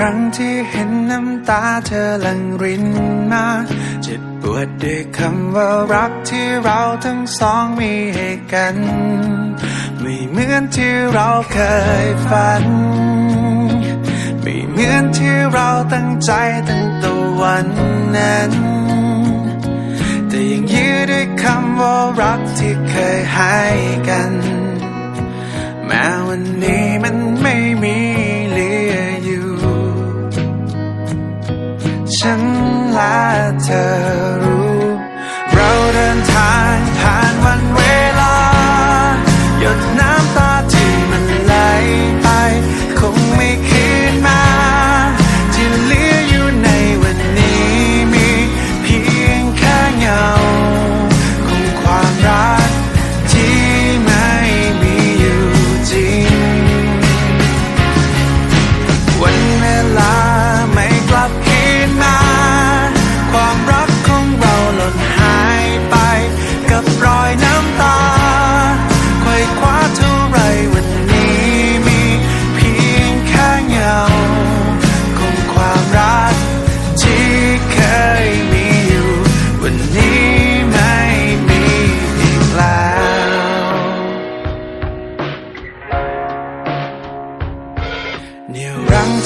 ครั้งที่เห็นน้ำตาเธอหลั่งรินมาเจ็บปวดด้วยคำว่ารักที่เราทั้งสองมีให้กัน ไม่เหมือนที่เราเคยฝัน ไม่เหมือนที่เราตั้งใจตั้งตัววันนั้น แต่ยังยืดด้วยคำว่ารักที่เคยให้กัน matter.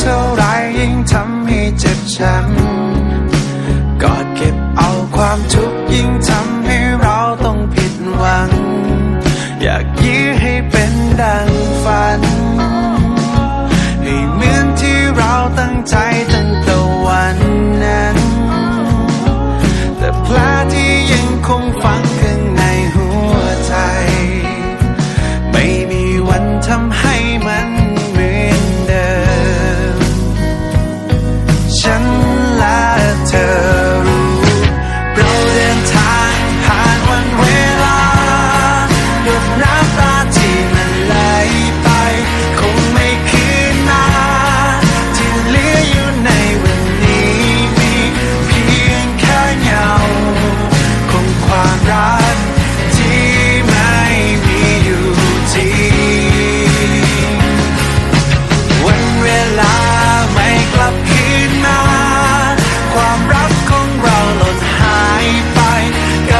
เท่าไรยิ่งทำให้เจ็บช้ำกอดเก็บเอาความทุกข์ยิ่ง 괜찮나?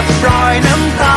of and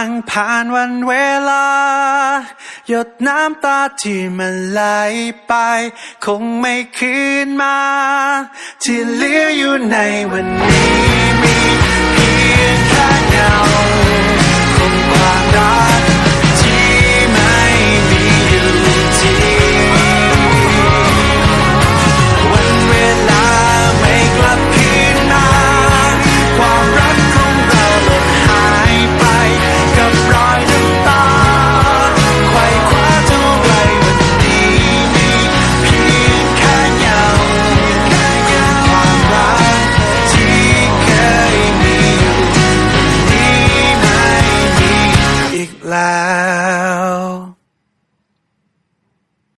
างผ่านวันเวลา หยดน้ำตาที่มันไหลไป คงไม่คืนมา ที่เหลืออยู่ในวันนี้มีเพียงแค่เงาคองความรัก